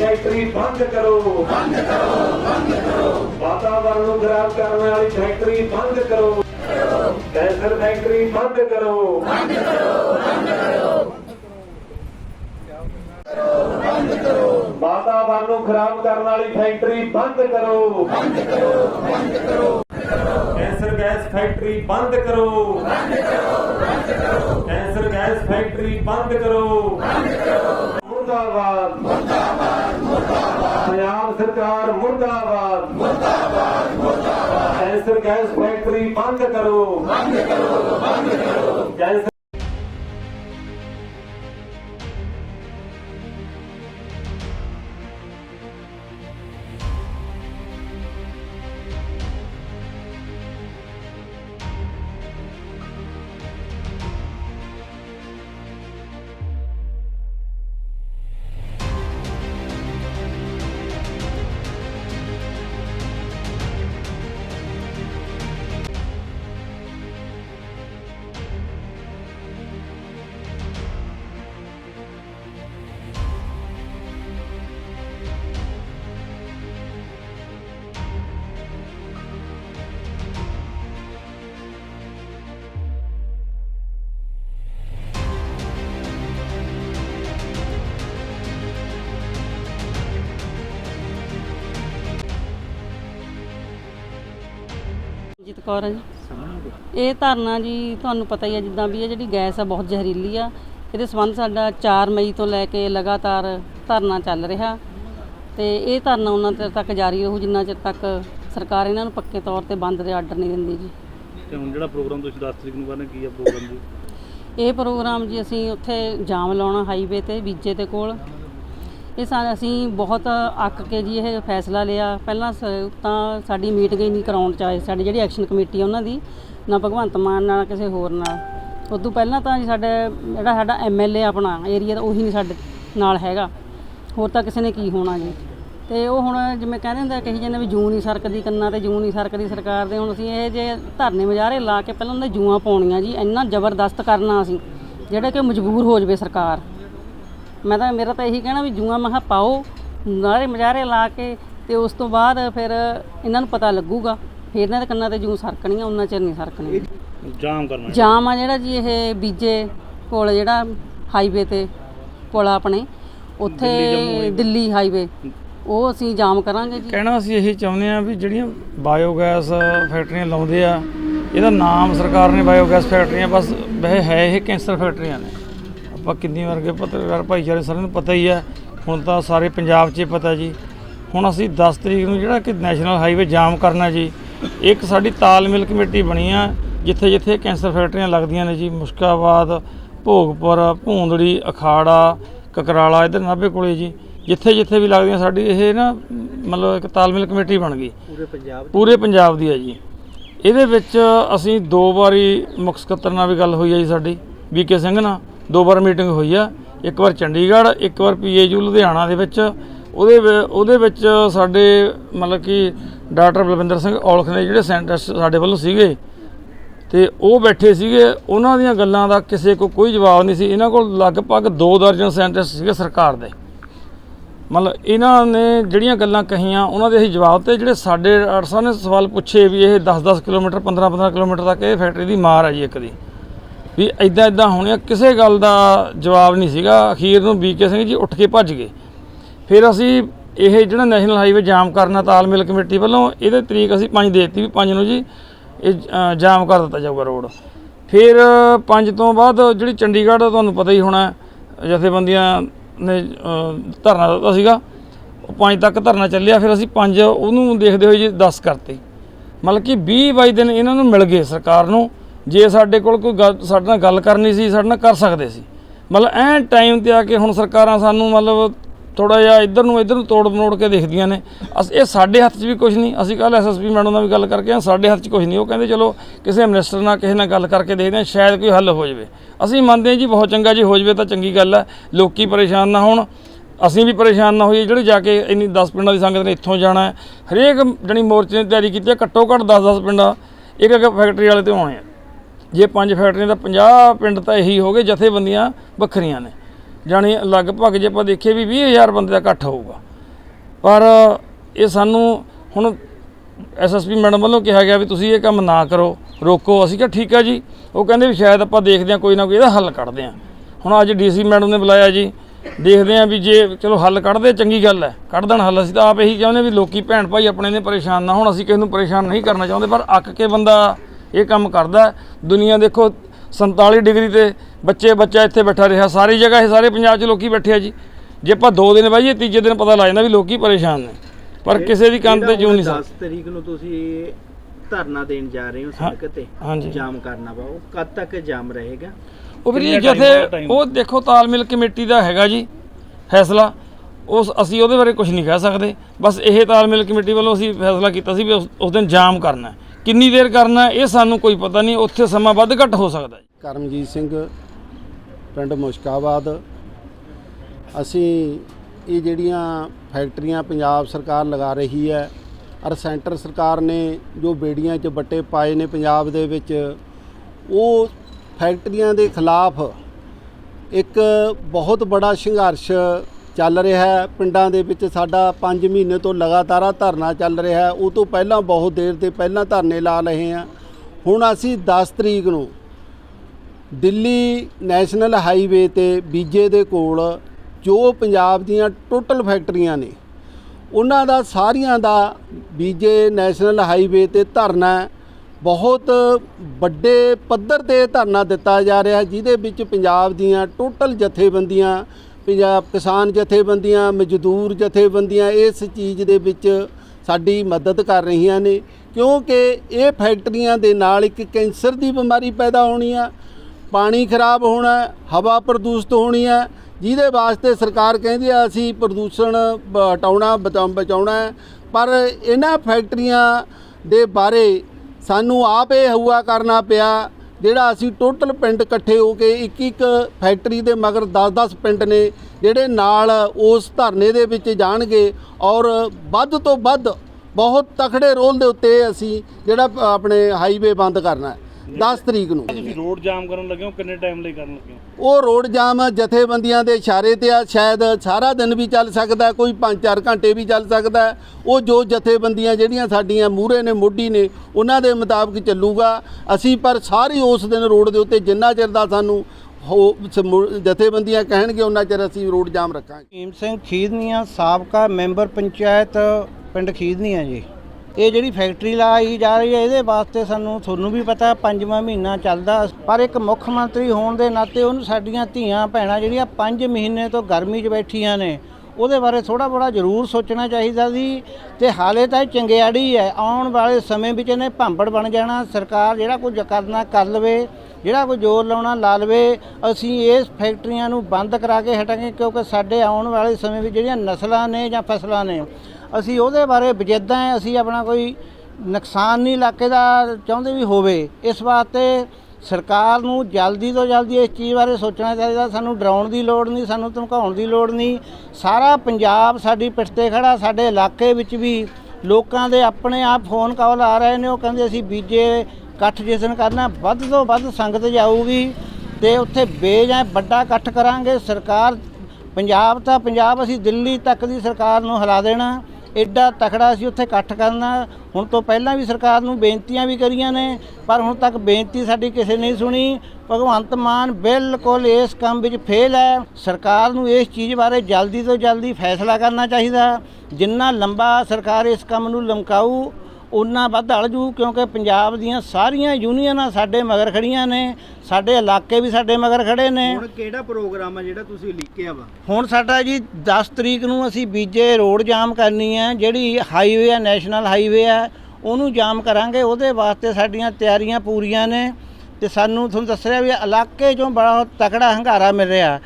Factory ਬੰਦ ਕਰੋ ਬੰਦ ਕਰੋ ਬੰਦ ਕਰੋ ਵਾਤਾਵਰਣ ਨੂੰ ਖਰਾਬ ਕਰਨ ਵਾਲੀ ਫੈਕਟਰੀ ਬੰਦ ਕਰੋ ਕੈਂਸਰ ਫੈਕਟਰੀ ਬੰਦ ਕਰੋ ਬੰਦ ਕਰੋ ਬੰਦ ਕਰੋ ਬੰਦ ਕਰੋ ਵਾਤਾਵਰਣ ਨੂੰ ਖਰਾਬ ਕਰਨ ਵਾਲੀ ਫੈਕਟਰੀ ਬੰਦ ਕਰੋ ਬੰਦ ਕਰੋ ਬੰਦ ਕਰੋ ਕੈਂਸਰ ਗੈਸ ਫੈਕਟਰੀ ਬੰਦ ਕਰੋ ਬੰਦ ਕਰੋ ਬੰਦ ਕਰੋ ਕੈਂਸਰ ਗੈਸ ਫੈਕਟਰੀ ਬੰਦ ਕਰੋ ਬੰਦ ਕਰੋ ਮੁਰਦਾਬਾਦ ਜੀਤ ਕੌਰ ਹੈ ਜੀ। ਇਹ ਧਰਨਾ ਜੀ ਤੁਹਾਨੂੰ ਪਤਾ ਹੀ ਹੈ ਜਿੱਦਾਂ ਵੀ ਇਹ ਜਿਹੜੀ ਗੈਸ ਆ ਬਹੁਤ ਜ਼ਹਿਰੀਲੀ ਆ। ਇਹਦੇ ਸੰਬੰਧ ਸਾਡਾ 4 ਮਈ ਤੋਂ ਲੈ ਕੇ ਲਗਾਤਾਰ ਧਰਨਾ ਚੱਲ ਰਿਹਾ। ਤੇ ਇਹ ਧਰਨਾ ਉਹਨਾਂ ਚਿਰ ਤੱਕ ਜਾਰੀ ਰਹੂ ਜਿੰਨਾ ਚਿਰ ਤੱਕ ਸਰਕਾਰ ਇਹਨਾਂ ਨੂੰ ਪੱਕੇ ਤੌਰ ਤੇ ਬੰਦ ਦੇ ਆਰਡਰ ਨਹੀਂ ਦਿੰਦੀ ਜੀ। ਤੇ ਹੁਣ ਜਿਹੜਾ ਪ੍ਰੋਗਰਾਮ ਤੁਸੀਂ 10 ਤਰੀਕ ਨੂੰ ਕਰਨਾ ਕੀ ਆ ਪ੍ਰੋਗਰਾਮ ਜੀ? ਇਹ ਪ੍ਰੋਗਰਾਮ ਜੀ ਅਸੀਂ ਉੱਥੇ ਜਾਮ ਲਾਉਣਾ ਹਾਈਵੇ ਤੇ ਬੀਜੇ ਦੇ ਕੋਲ। ਇਹ ਸਾ ਅਸੀਂ ਬਹੁਤ ਅੱਕ ਕੇ ਜੀ ਇਹ ਫੈਸਲਾ ਲਿਆ। ਪਹਿਲਾਂ ਸ- ਤਾਂ ਸਾਡੀ ਮੀਟਿੰਗ ਹੀ ਨਹੀਂ ਕਰਾਉਣ ਚਾਹੇ ਸਾਡੀ ਜਿਹੜੀ ਐਕਸ਼ਨ ਕਮੇਟੀ ਆ ਉਹਨਾਂ ਦੀ ਨਾ ਭਗਵੰਤ ਮਾਨ ਨਾਲ ਕਿਸੇ ਹੋਰ ਨਾਲ। ਉਦੋਂ ਪਹਿਲਾਂ ਤਾਂ ਜੀ ਸਾਡੇ ਜਿਹੜਾ ਸਾਡਾ ਐਮਐਲਏ ਆਪਣਾ ਏਰੀਆ ਦਾ ਉਹੀ ਨਹੀਂ ਸਾਡੇ ਨਾਲ ਹੈਗਾ। ਹੋਰ ਤਾਂ ਕਿਸੇ ਨੇ ਕੀ ਹੋਣਾ ਜੀ? ਤੇ ਉਹ ਹੁਣ ਜਿਵੇਂ ਕਹਿੰਦੇ ਹੁੰਦੇ ਆ, ਕਹੀ ਜਾਂਦੇ ਵੀ ਜੂੰ ਨਹੀਂ ਸਰਕਦੀ ਕੰਨਾਂ ਤੇ ਜੂੰ ਨਹੀਂ ਸਰਕਦੀ ਸਰਕਾਰ ਦੇ। ਹੁਣ ਅਸੀਂ ਇਹ ਜੇ ਧਰਨੇ ਮੁਜ਼ਾਹਰੇ ਲਾ ਕੇ ਪਹਿਲਾਂ ਉਹਨਾਂ ਦੇ ਜੂਆਂ ਪਾਉਣੀਆਂ ਜੀ ਇੰਨਾ ਜ਼ਬਰਦਸਤ ਕਰਨਾ ਅਸੀਂ ਜਿਹੜੇ ਕਿ ਮਜਬੂਰ ਹੋ ਜਵੇ ਸਰਕਾਰ। ਮੈਂ ਤਾਂ ਮੇਰਾ ਤਾਂ ਇਹੀ ਕਹਿਣਾ ਵੀ ਜੂਆਂ ਮਹਾ ਪਾਓ ਨਾਰੇ ਮਜ਼ਾਰੇ ਲਾ ਕੇ ਤੇ ਉਸ ਤੋਂ ਬਾਅਦ ਫਿਰ ਇਹਨਾਂ ਨੂੰ ਪਤਾ ਲੱਗੂਗਾ। ਫਿਰ ਇਹਨਾਂ ਦੇ ਕੰਨਾਂ ਤੇ ਜੂੰ ਸਰਕਣੀਆਂ ਉਹਨਾਂ ਚਿਰ ਨਹੀਂ ਸਰਕਣੀਆਂ। ਜਾਮ ਕਰਨਾ। ਜਾਮ ਆ ਜਿਹੜਾ ਜੀ ਇਹ ਬੀਜੇ ਕੋਲ ਜਿਹੜਾ ਹਾਈਵੇ ਤੇ ਆ ਆਪਣੇ ਉੱਥੇ ਦਿੱਲੀ ਹਾਈਵੇ ਉਹ ਅਸੀਂ ਜਾਮ ਕਰਾਂਗੇ ਜੀ। ਕਹਿਣਾ ਅਸੀਂ ਇਹੀ ਚਾਹੁੰਦੇ ਆ ਵੀ ਜਿਹੜੀਆਂ ਬਾਇਓਗੈਸ ਫੈਕਟਰੀਆਂ ਲਾਉਂਦੇ ਆ ਇਹਦਾ ਨਾਮ ਸਰਕਾਰ ਨੇ ਬਾਇਓਗੈਸ ਫੈਕਟਰੀਆਂ ਬਸ ਵੈਸੇ ਹੈ ਇਹ ਕੈਂਸਰ ਫੈਕਟਰੀਆਂ ਨੇ। ਆਪਾਂ ਕਿੰਨੀ ਵਰਗੇ ਪੱਤਰਕਾਰ ਭਾਈਚਾਰੇ ਸਾਰਿਆਂ ਨੂੰ ਪਤਾ ਹੀ ਆ। ਹੁਣ ਤਾਂ ਸਾਰੇ ਪੰਜਾਬ 'ਚ ਹੀ ਪਤਾ ਜੀ। ਹੁਣ ਅਸੀਂ 10 ਤਰੀਕ ਨੂੰ ਜਿਹੜਾ ਕਿ ਨੈਸ਼ਨਲ ਹਾਈਵੇ ਜਾਮ ਕਰਨਾ ਜੀ ਇੱਕ ਸਾਡੀ ਤਾਲਮੇਲ ਕਮੇਟੀ ਬਣੀ ਆ ਜਿੱਥੇ ਜਿੱਥੇ ਕੈਂਸਰ ਫੈਕਟਰੀਆਂ ਲੱਗਦੀਆਂ ਨੇ ਜੀ। ਮੁਸ਼ਕਾਬਾਦ ਭੋਗਪੁਰ ਭੂੰਦੜੀ ਅਖਾੜਾ ਕਕਰਾਲਾ ਇਧਰ ਨਾਭੇ ਕੋਲੇ ਜੀ। ਜਿੱਥੇ ਜਿੱਥੇ ਵੀ ਲੱਗਦੀਆਂ ਸਾਡੀ ਇਹ ਨਾ ਮਤਲਬ ਇੱਕ ਤਾਲਮੇਲ ਕਮੇਟੀ ਬਣ ਗਈ। ਪੂਰੇ ਪੰਜਾਬ ਪੂਰੇ ਪੰਜਾਬ ਦੀ ਹੈ ਜੀ। ਇਹਦੇ ਵਿੱਚ ਅਸੀਂ ਦੋ ਵਾਰੀ ਮੁੱਖ ਸਕੱਤਰ ਨਾਲ ਵੀ ਗੱਲ ਹੋਈ ਹੈ ਜੀ ਸਾਡੀ। ਵੀਕੇ ਸਿੰਘ ਨਾਲ। ਦੋ ਵਾਰ ਮੀਟਿੰਗ ਹੋਈ ਆ, ਇੱਕ ਵਾਰ ਚੰਡੀਗੜ੍ਹ, ਇੱਕ ਵਾਰ ਪੀਏਯੂ ਲੁਧਿਆਣਾ ਦੇ ਵਿੱਚ। ਉਹਦੇ ਵਿ- ਉਹਦੇ ਵਿੱਚ ਸਾਡੇ ਮਤਲਬ ਕਿ ਡਾਕਟਰ ਬਲਵਿੰਦਰ ਸਿੰਘ ਔਲਖ ਨੇ ਜਿਹੜੇ ਸਾਇੰਟਿਸਟ ਸਾਡੇ ਵੱਲੋਂ ਸੀਗੇ, ਤੇ ਉਹ ਬੈਠੇ ਸੀਗੇ। ਉਹਨਾਂ ਦੀਆਂ ਗੱਲਾਂ ਦਾ ਕਿਸੇ ਕੋ ਕੋਈ ਜਵਾਬ ਨਹੀਂ ਸੀ। ਇਹਨਾਂ ਕੋਲ ਲਗਭਗ 2 ਦਰਜਨ ਸਾਇੰਟਿਸਟ ਸੀਗੇ ਸਰਕਾਰ ਦੇ। ਮਤਲਬ ਇਹਨਾਂ ਨੇ ਜਿਹੜੀਆਂ ਗੱਲਾਂ ਕਹੀਆਂ, ਉਹਨਾਂ ਦੇ ਅਸੀਂ ਜਵਾਬ ਤੇ ਜਿਹੜੇ ਸਾਡੇ ਡਾਕਟਰ ਸਾਹਿਬ ਨੇ ਸਵਾਲ ਪੁੱਛੇ ਵੀ ਇਹ 10-10 ਕਿਲੋਮੀਟਰ 15-15 ਕਿਲੋਮੀਟਰ ਤੱਕ ਇਹ ਫੈਕਟਰੀ ਦੀ ਮਾਰ ਹੈ ਜੀ ਇੱਕ ਦੀ। ਵੀ ਇਦਾਂ ਇਦਾਂ ਹੋਣਿਆ ਕਿਸੇ ਗੱਲ ਦਾ ਜਵਾਬ ਨਹੀਂ ਸੀਗਾ। ਅਖੀਰ ਨੂੰ ਬੀਕੇ ਸਿੰਘ ਜੀ ਉੱਠ ਕੇ ਭੱਜ ਗਏ। ਫਿਰ ਅਸੀਂ ਇਹ ਜਿਹੜਾ ਨੈਸ਼ਨਲ ਹਾਈਵੇ ਜਾਮ ਕਰਨਾ ਤਾਲਮੇਲ ਕਮੇਟੀ ਵੱਲੋਂ, ਇਹਦੇ ਤਰੀਕ ਅਸੀਂ 5 ਦੇ ਦਿੱਤੀ ਵੀ 5 ਨੂੰ ਜੀ ਇਹ ਜਾਮ ਕਰ ਦਿੱਤਾ ਜਾਊਗਾ ਰੋਡ। ਫਿਰ 5 ਤੋਂ ਬਾਅਦ ਜਿਹੜੀ ਚੰਡੀਗੜ੍ਹ ਦਾ ਤੁਹਾਨੂੰ ਪਤਾ ਹੀ ਹੋਣਾ, ਜਥੇਬੰਦੀਆਂ ਨੇ ਧਰਨਾ ਦਿੱਤਾ ਸੀਗਾ। ਉਹ 5 ਤੱਕ ਧਰਨਾ ਚੱਲਿਆ, ਫਿਰ ਅਸੀਂ 5 ਉਹਨੂੰ ਦੇਖਦੇ ਹੋਏ ਜੀ 10 ਕਰਤੇ। ਮਤਲਬ ਕਿ 20 22 ਦਿਨ ਇਹਨਾਂ ਨੂੰ ਮਿਲ ਗਏ ਸਰਕਾਰ ਨੂੰ। ਜੇ ਸਾਡੇ ਕੋਲ ਕੋਈ ਗੱਲ- ਸਾਡੇ ਨਾਲ ਗੱਲ ਕਰਨੀ ਸੀ, ਸਾਡੇ ਨਾਲ ਕਰ ਸਕਦੇ ਸੀ। ਮਤਲਬ ਐਨ ਟਾਈਮ ਤੇ ਆ ਕੇ ਹੁਣ ਸਰਕਾਰਾਂ ਸਾਨੂੰ ਮਤਲਬ ਥੋੜਾ ਜਿਹਾ ਇੱਧਰ ਨੂੰ ਇੱਧਰ ਨੂੰ ਤੋੜ ਮਰੋੜ ਕੇ ਦੇਖਦੀਆਂ ਨੇ। ਅਸ ਇਹ ਸਾਡੇ ਹੱਥ 'ਚ ਵੀ ਕੁਝ ਨਹੀਂ। ਅਸੀਂ ਕੱਲ ਐਸਐਸਪੀ ਮੈਡਮ ਨਾਲ ਵੀ ਗੱਲ ਕਰਕੇ ਆ ਸਾਡੇ ਹੱਥ 'ਚ ਕੁਝ ਨਹੀਂ। ਉਹ ਕਹਿੰਦੇ, ਚਲੋ, ਕਿਸੇ ਮਿਨਿਸਟਰ ਨਾਲ ਕਿਸੇ ਨਾਲ ਗੱਲ ਕਰਕੇ ਦੇਖਦੇ ਹਾਂ, ਸ਼ਾਇਦ ਕੋਈ ਹੱਲ ਹੋ ਜਾਵੇ। ਅਸੀਂ ਮੰਨਦੇ ਹਾਂ ਜੀ, ਬਹੁਤ ਚੰਗਾ ਜੀ ਹੋ ਜਾਵੇ ਤਾਂ ਚੰਗੀ ਗੱਲ ਹੈ ਲੋਕੀ ਪਰੇਸ਼ਾਨ ਨਾ ਹੋਣ। ਅਸੀਂ ਵੀ ਪਰੇਸ਼ਾਨ ਨਾ ਹੋਈਏ। ਜਿਹੜੇ ਜਾ ਕੇ ਇੰਨੀ 10 ਪਿੰਡਾਂ ਦੀ ਸੰਗਤ ਨੇ ਇੱਥੋਂ ਜਾਣਾ ਹੈ। ਹਰੇਕ ਜਣੀ ਮੋਰਚੇ ਨੇ ਤਿਆਰੀ ਕੀਤੀ ਹੈ। ਘੱਟੋ ਘੱਟ 10-10 ਪਿੰਡਾਂ ਇੱਕ ਇੱਕ ਫੈਕਟਰੀ ਵਾਲੇ ਤੇ ਆਉਣੇ ਆ। ਜੇ ਪੰਜ ਫੈਕਟਰੀਆਂ ਤਾਂ 50 ਪਿੰਡ ਤਾਂ ਇਹੀ ਹੋ ਗਏ ਜਥੇਬੰਦੀਆਂ ਵੱਖਰੀਆਂ ਨੇ। ਜਾਣੀ ਲਗਭਗ ਜੇ ਆਪਾਂ ਦੇਖੀਏ ਵੀ 20000 ਬੰਦੇ ਦਾ ਇਕੱਠ ਹੋਊਗਾ। ਪਰ ਇਹ ਸਾਨੂੰ ਹੁਣ ਐਸਐਸਪੀ ਮੈਡਮ ਵੱਲੋਂ ਕਿਹਾ ਗਿਆ ਵੀ ਤੁਸੀਂ ਇਹ ਕੰਮ ਨਾ ਕਰੋ, ਰੋਕੋ। ਅਸੀਂ ਕਿਹਾ ਠੀਕ ਹੈ ਜੀ। ਉਹ ਕਹਿੰਦੇ ਵੀ ਸ਼ਾਇਦ ਆਪਾਂ ਦੇਖਦੇ ਹਾਂ ਕੋਈ ਨਾ ਕੋਈ ਇਹਦਾ ਹੱਲ ਕੱਢਦੇ ਹਾਂ। ਹੁਣ ਅੱਜ ਡੀਸੀ ਮੈਡਮ ਨੇ ਬੁਲਾਇਆ ਜੀ। ਦੇਖਦੇ ਹਾਂ ਵੀ ਜੇ ਚਲੋ ਹੱਲ ਕੱਢਦੇ, ਚੰਗੀ ਗੱਲ ਹੈ। ਕੱਢ ਦੇਣ ਹੱਲ। ਅਸੀਂ ਤਾਂ ਆਪ ਇਹੀ ਚਾਹੁੰਦੇ ਵੀ ਲੋਕੀ ਭੈਣ ਭਾਈ ਆਪਣੇ ਨੇ ਪਰੇਸ਼ਾਨ ਨਾ ਹੋਣ। ਅਸੀਂ ਕਿਸੇ ਨੂੰ ਪਰੇਸ਼ਾਨ ਨਹੀਂ ਕਰਨਾ ਚਾਹੁੰਦੇ, ਪਰ ਅੱਕ ਕੇ ਬੰਦਾ ਇਹ ਕੰਮ ਕਰਦਾ। ਦੁਨੀਆ ਦੇਖੋ 47 ਡਿਗਰੀ ਤੇ ਬੱਚੇ ਬੱਚਾ ਇੱਥੇ ਬੈਠਾ ਰਿਹਾ। ਸਾਰੀ ਜਗ੍ਹਾ ਇਹ ਸਾਰੇ ਪੰਜਾਬ 'ਚ ਲੋਕੀ ਬੈਠੇ ਆ ਜੀ। ਜੇ ਆਪਾਂ ਦੋ ਦਿਨ ਬਾਈਏ ਤੀਜੇ ਦਿਨ ਪਤਾ ਲੱਗ ਜਾਂਦਾ ਵੀ ਲੋਕੀ ਪਰੇਸ਼ਾਨ ਨੇ। ਪਰ ਕਿਸੇ ਦੀ ਕੰਨ ਤੇ ਜੂ ਨਹੀਂ 10 ਸਕਦਾ ਤਰੀਕ ਨੂੰ ਤੁਸੀਂ ਧਰਨਾ ਦੇਣ ਜਾ ਰਹੇ ਹੋ ਸੜਕ ਤੇ ਹਾਂਜੀ। ਜਾਮ ਕਰਨਾ ਵਾ ਉਹ ਕਦ ਤੱਕ ਜਾਮ ਰਹੇਗਾ? ਉਹ ਵੀ ਜਥੇ? ਉਹ ਦੇਖੋ ਤਾਲਮੇਲ ਕਮੇਟੀ ਦਾ ਹੈਗਾ ਜੀ ਫੈਸਲਾ। ਉਸ ਅਸੀਂ ਉਹਦੇ ਬਾਰੇ ਕੁਝ ਨਹੀਂ ਕਹਿ ਸਕਦੇ। ਬਸ ਇਹ ਤਾਲਮੇਲ ਕਮੇਟੀ ਵੱਲੋਂ ਅਸੀਂ ਫੈਸਲਾ ਕੀਤਾ ਸੀ ਵੀ ਉਸ ਉਸ ਦਿਨ ਜਾਮ ਕਰਨਾ ਹੈ। ਕਿੰਨੀ ਦੇਰ ਕਰਨਾ ਇਹ ਸਾਨੂੰ ਕੋਈ ਪਤਾ ਨਹੀਂ, ਉੱਥੇ ਸਮਾਂ ਵੱਧ ਘੱਟ ਹੋ ਸਕਦਾ ਹੈ। ਕਰਮਜੀਤ ਸਿੰਘ, ਪਿੰਡ ਮੁਸ਼ਕਾਬਾਦ। ਅਸੀਂ ਇਹ ਜਿਹੜੀਆਂ ਫੈਕਟਰੀਆਂ ਪੰਜਾਬ ਸਰਕਾਰ ਲਗਾ ਰਹੀ ਹੈ, ਔਰ ਸੈਂਟਰ ਸਰਕਾਰ ਨੇ ਜੋ ਬੇੜੀਆਂ 'ਚ ਬੱਟੇ ਪਾਏ ਨੇ ਪੰਜਾਬ ਦੇ ਵਿੱਚ, ਉਹ ਫੈਕਟਰੀਆਂ ਦੇ ਖਿਲਾਫ ਇੱਕ ਬਹੁਤ ਬੜਾ ਸੰਘਰਸ਼ ਚੱਲ ਰਿਹਾ ਹੈ। ਪਿੰਡਾਂ ਦੇ ਵਿੱਚ ਸਾਡਾ 5 ਮਹੀਨੇ ਤੋਂ ਲਗਾਤਾਰ ਧਰਨਾ ਚੱਲ ਰਿਹਾ ਹੈ। ਉਹ ਤੋਂ ਪਹਿਲਾਂ ਬਹੁਤ ਦੇਰ 'ਤੇ ਪਹਿਲਾਂ ਧਰਨੇ ਲਾ ਰਹੇ ਹਾਂ ਹੁਣ ਅਸੀਂ 10 ਤਰੀਕ ਨੂੰ ਦਿੱਲੀ ਨੈਸ਼ਨਲ ਹਾਈਵੇ ਤੇ ਬੀਜੇ ਦੇ ਕੋਲ ਜੋ ਪੰਜਾਬ ਦੀਆਂ ਟੋਟਲ ਫੈਕਟਰੀਆਂ ਨੇ, ਉਹਨਾਂ ਦਾ ਸਾਰੀਆਂ ਦਾ ਬੀਜੇ ਨੈਸ਼ਨਲ ਹਾਈਵੇ ਤੇ ਧਰਨਾ ਬਹੁਤ ਵੱਡੇ ਪੱਧਰ ਤੇ ਧਰਨਾ ਦਿੱਤਾ ਜਾ ਰਿਹਾ ਜਿਹਦੇ ਵਿੱਚ ਪੰਜਾਬ ਦੀਆਂ ਟੋਟਲ ਜਥੇਬੰਦੀਆਂ ਪੰਜਾਬ ਕਿਸਾਨ ਜਥੇਬੰਦੀਆਂ, ਮਜ਼ਦੂਰ ਜਥੇਬੰਦੀਆਂ ਇਸ ਚੀਜ਼ ਦੇ ਵਿੱਚ ਸਾਡੀ ਮਦਦ ਕਰ ਰਹੀਆਂ ਨੇ, ਕਿਉਂਕਿ ਇਹ ਫੈਕਟਰੀਆਂ ਦੇ ਨਾਲ ਇੱਕ ਕੈਂਸਰ ਦੀ ਬਿਮਾਰੀ ਪੈਦਾ ਹੋਣੀ ਆ, ਪਾਣੀ ਖਰਾਬ ਹੋਣਾ, ਹਵਾ ਪ੍ਰਦੂਸ਼ਿਤ ਹੋਣੀ ਹੈ ਜਿਹਦੇ ਵਾਸਤੇ ਸਰਕਾਰ ਕਹਿੰਦੀ ਆ, ਅਸੀਂ ਪ੍ਰਦੂਸ਼ਣ ਬ- ਹਟਾਉਣਾ, ਬਚਾ- ਬਚਾਉਣਾ ਪਰ ਇਹਨਾਂ ਫੈਕਟਰੀਆਂ ਦੇ ਬਾਰੇ ਸਾਨੂੰ ਆਪ ਇਹ ਹਊਆ ਕਰਨਾ ਪਿਆ ਜਿਹੜਾ ਅਸੀਂ ਟੋਟਲ ਪਿੰਡ ਇਕੱਠੇ ਹੋ ਕੇ ਇੱਕ ਇੱਕ ਫੈਕਟਰੀ ਦੇ ਮਗਰ 10-10 ਪਿੰਡ ਨੇ, ਜਿਹੜੇ ਨਾਲ ਉਸ ਧਰਨੇ ਦੇ ਵਿੱਚ ਜਾਣਗੇ ਔਰ ਵੱਧ ਤੋਂ ਵੱਧ ਬਹੁਤ ਤਖੜੇ ਰੋਲ ਦੇ ਉੱਤੇ ਅਸੀਂ ਜਿਹੜਾ ਆਪਣੇ ਹਾਈਵੇ ਬੰਦ ਕਰਨਾ ਹੈ। 10 ਤਰੀਕ ਨੂੰ। ਤੁਸੀਂ ਰੋਡ ਜਾਮ ਕਰਨ ਲੱਗੇ ਹੋ ਕਿੰਨੇ ਟਾਈਮ ਲਈ ਕਰਨ ਲੱਗੇ ਹੋ? ਉਹ ਰੋਡ ਜਾਮ ਜਥੇਬੰਦੀਆਂ ਦੇ ਇਸ਼ਾਰੇ ਤੇ ਆ ਸ਼ਾਇਦ ਸਾਰਾ ਦਿਨ ਵੀ ਚੱਲ ਸਕਦਾ ਕੋਈ 5-4 ਘੰਟੇ ਵੀ ਚੱਲ ਸਕਦਾ। ਉਹ ਜੋ ਜਥੇਬੰਦੀਆਂ ਜਿਹੜੀਆਂ ਸਾਡੀਆਂ ਮੂਹਰੇ ਨੇ ਮੋਢੀ ਨੇ ਉਹਨਾਂ ਦੇ ਮੁਤਾਬਕ ਚੱਲੂਗਾ। ਅਸੀਂ ਪਰ ਸਾਰੀ ਉਸ ਦਿਨ ਰੋਡ ਦੇ ਉੱਤੇ ਜਿੰਨਾ ਚਿਰ ਦਾ ਸਾਨੂੰ ਜਥੇਬੰਦੀਆਂ ਕਹਿਣਗੇ ਉਹਨਾਂ ਚਿਰ ਅਸੀਂ ਰੋਡ ਜਾਮ ਰੱਖਾਂਗੇ। ਕੀਮ ਸਿੰਘ ਖੀਦਨੀਆਂ ਸਾਬਕਾ ਮੈਂਬਰ ਪੰਚਾਇਤ ਪਿੰਡ ਖੀਦਨੀਆਂ ਜੀ। ਇਹ ਜਿਹੜੀ ਫੈਕਟਰੀ ਲਾਈ ਜਾ ਰਹੀ ਹੈ, ਇਹਦੇ ਵਾਸਤੇ ਸਾਨੂੰ, ਤੁਹਾਨੂੰ ਵੀ ਪਤਾ, ਪੰਜਵਾਂ ਮਹੀਨਾ ਚੱਲਦਾ। ਪਰ ਇੱਕ ਮੁੱਖ ਮੰਤਰੀ ਹੋਣ ਦੇ ਨਾਤੇ ਉਹਨੂੰ ਸਾਡੀਆਂ ਧੀਆਂ ਭੈਣਾਂ ਜਿਹੜੀਆਂ 5 ਮਹੀਨੇ ਤੋਂ ਗਰਮੀ 'ਚ ਬੈਠੀਆਂ ਨੇ, ਉਹਦੇ ਬਾਰੇ ਥੋੜਾ ਬੜਾ ਜ਼ਰੂਰ ਸੋਚਣਾ ਚਾਹੀਦਾ ਸੀ। ਤੇ ਹਾਲੇ ਤਾਂ ਇਹ ਚੰਗਿਆੜੀ ਹੈ। ਆਉਣ ਵਾਲੇ ਸਮੇਂ ਵਿੱਚ ਇਹਨੇ ਭਾਂਬੜ ਬਣ ਜਾਣਾ। ਸਰਕਾਰ ਜਿਹੜਾ ਕੁਝ ਕਰਨਾ ਕਰ ਲਵੇ, ਜਿਹੜਾ ਕੋਈ ਜ਼ੋਰ ਲਾਉਣਾ ਲਾ ਲਵੇ, ਅਸੀਂ ਇਸ ਫੈਕਟਰੀਆਂ ਨੂੰ ਬੰਦ ਕਰਾ ਕੇ ਹਟਾਂਗੇ, ਕਿਉਂਕਿ ਸਾਡੇ ਆਉਣ ਵਾਲੇ ਸਮੇਂ ਵਿੱਚ ਜਿਹੜੀਆਂ ਨਸਲਾਂ ਨੇ ਜਾਂ ਫਸਲਾਂ ਨੇ ਅਸੀਂ ਉਹਦੇ ਬਾਰੇ ਬਜਿੱਦਾਂ ਹੈ, ਅਸੀਂ ਆਪਣਾ ਕੋਈ ਨੁਕਸਾਨ ਨਹੀਂ ਇਲਾਕੇ ਦਾ ਚਾਹੁੰਦੇ ਵੀ ਹੋਵੇ। ਇਸ ਵਾਸਤੇ ਸਰਕਾਰ ਨੂੰ ਜਲਦੀ ਤੋਂ ਜਲਦੀ ਇਸ ਚੀਜ਼ ਬਾਰੇ ਸੋਚਣਾ ਚਾਹੀਦਾ। ਸਾਨੂੰ ਡਰਾਉਣ ਦੀ ਲੋੜ ਨਹੀਂ, ਸਾਨੂੰ ਧਮਕਾਉਣ ਦੀ ਲੋੜ ਨਹੀਂ। ਸਾਰਾ ਪੰਜਾਬ ਸਾਡੀ ਪਿੱਠ ਤੇ ਖੜਾ, ਸਾਡੇ ਇਲਾਕੇ ਵਿੱਚ ਵੀ ਲੋਕਾਂ ਦੇ ਆਪਣੇ ਆਪ ਫੋਨ ਕਾਲ ਆ ਰਹੇ ਨੇ। ਉਹ ਕਹਿੰਦੇ ਅਸੀਂ ਬੀਜੇ ਇਕੱਠ ਜਿਸ ਦਿਨ ਕਰਨਾ, ਵੱਧ ਤੋਂ ਵੱਧ ਸੰਗਤ ਜਾਊਗੀ ਤੇ ਉੱਥੇ ਬੇਜਾਏ ਵੱਡਾ ਇਕੱਠ ਕਰਾਂਗੇ। ਸਰਕਾਰ ਪੰਜਾਬ ਤਾਂ ਪੰਜਾਬ, ਅਸੀਂ ਦਿੱਲੀ ਤੱਕ ਦੀ ਸਰਕਾਰ ਨੂੰ ਹਿਲਾ ਦੇਣਾ। ਐਡਾ ਤਕੜਾ ਅਸੀਂ ਉੱਥੇ ਇਕੱਠ ਕਰਨਾ। ਹੁਣ ਤੋਂ ਪਹਿਲਾਂ ਵੀ ਸਰਕਾਰ ਨੂੰ ਬੇਨਤੀਆਂ ਵੀ ਕਰੀਆਂ ਨੇ, ਪਰ ਹੁਣ ਤੱਕ ਬੇਨਤੀ ਸਾਡੀ ਕਿਸੇ ਨੇ ਨਹੀਂ ਸੁਣੀ। ਭਗਵੰਤ ਮਾਨ ਬਿਲਕੁਲ ਇਸ ਕੰਮ ਵਿੱਚ ਫੇਲ ਹੈ। ਸਰਕਾਰ ਨੂੰ ਇਸ ਚੀਜ਼ ਬਾਰੇ ਜਲਦੀ ਤੋਂ ਜਲਦੀ ਫੈਸਲਾ ਕਰਨਾ ਚਾਹੀਦਾ। ਜਿੰਨਾ ਲੰਬਾ ਸਰਕਾਰ ਇਸ ਕੰਮ ਨੂੰ ਲਮਕਾਊ ਉਨਾ ਵੱਧ ਹਲ ਜੂ ਕਿਉਂਕਿ ਪੰਜਾਬ ਦੀਆਂ ਸਾਰੀਆਂ ਯੂਨੀਅਨਾਂ ਸਾਡੇ ਮਗਰ ਖੜੀਆਂ ਨੇ ਸਾਡੇ ਇਲਾਕੇ ਵੀ ਸਾਡੇ ਮਗਰ ਖੜੇ ਨੇ। ਹੁਣ ਕਿਹੜਾ ਪ੍ਰੋਗਰਾਮ ਆ ਜਿਹੜਾ ਤੁਸੀਂ ਲਿਖਿਆ ਵਾ? ਹੁਣ ਸਾਡਾ ਜੀ 10 ਤਰੀਕ ਨੂੰ ਅਸੀਂ ਬੀਜੇ ਰੋਡ ਜਾਮ ਕਰਨੀ ਹੈ ਜਿਹੜੀ ਹਾਈਵੇ ਹੈ ਨੈਸ਼ਨਲ ਹਾਈਵੇ ਹੈ ਉਹਨੂੰ ਜਾਮ ਕਰਾਂਗੇ ਉਹਦੇ ਵਾਸਤੇ ਸਾਡੀਆਂ ਤਿਆਰੀਆਂ ਪੂਰੀਆਂ ਨੇ। ਤੇ ਸਾਨੂੰ ਤੁਹਾਨੂੰ ਦੱਸ ਰਿਹਾ ਵੀ ਇਲਾਕੇ 'ਚੋਂ ਬੜਾ ਤਕੜਾ ਹੰਗਾਰਾ ਮਿਲ ਰਿਹਾ।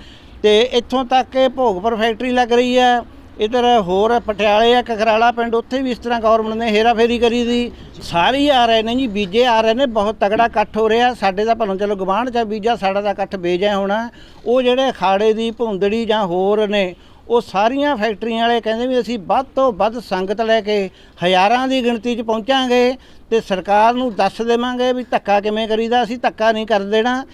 ਤੇ ਇੱਥੋਂ ਤੱਕ ਕਿ ਭੋਗਪੁਰ ਫੈਕਟਰੀ ਲੱਗ ਰਹੀ ਹੈ ਇਧਰ ਹੋਰ ਪਟਿਆਲੇ ਆ, ਕਕਰਾਲਾ ਪਿੰਡ, ਉੱਥੇ ਵੀ ਇਸ ਤਰ੍ਹਾਂ ਗਵਰਨਮੈਂਟ ਨੇ ਹੇਰਾਫੇਰੀ ਕਰੀ ਦੀ। ਸਾਰੀ ਆ ਰਹੇ ਨੇ ਜੀ, ਬੀਜੇ ਆ ਰਹੇ ਨੇ, ਬਹੁਤ ਤਗੜਾ ਇਕੱਠ ਹੋ ਰਿਹਾ। ਸਾਡੇ ਦਾ ਭਲੋਂ ਚਲੋ ਗਵਾਂਢ ਚ ਬੀਜਾ, ਸਾਡਾ ਦਾ ਇਕੱਠ ਬੇਜਾ ਹੋਣਾ। ਉਹ ਜਿਹੜੇ ਅਖਾੜੇ ਦੀ ਭੁੰਦੜੀ ਜਾਂ ਹੋਰ ਨੇ, ਉਹ ਸਾਰੀਆਂ ਫੈਕਟਰੀਆਂ ਵਾਲੇ ਕਹਿੰਦੇ ਵੀ ਅਸੀਂ ਵੱਧ ਤੋਂ ਵੱਧ ਸੰਗਤ ਲੈ ਕੇ ਹਜ਼ਾਰਾਂ ਦੀ ਗਿਣਤੀ 'ਚ ਪਹੁੰਚਾਂਗੇ ਤੇ ਸਰਕਾਰ ਨੂੰ ਦੱਸ ਦੇਵਾਂਗੇ ਵੀ ਧੱਕਾ ਕਿਵੇਂ ਕਰੀਦਾ, ਅਸੀਂ ਧੱਕਾ ਨਹੀਂ ਕਰ ਦੇਣਾ।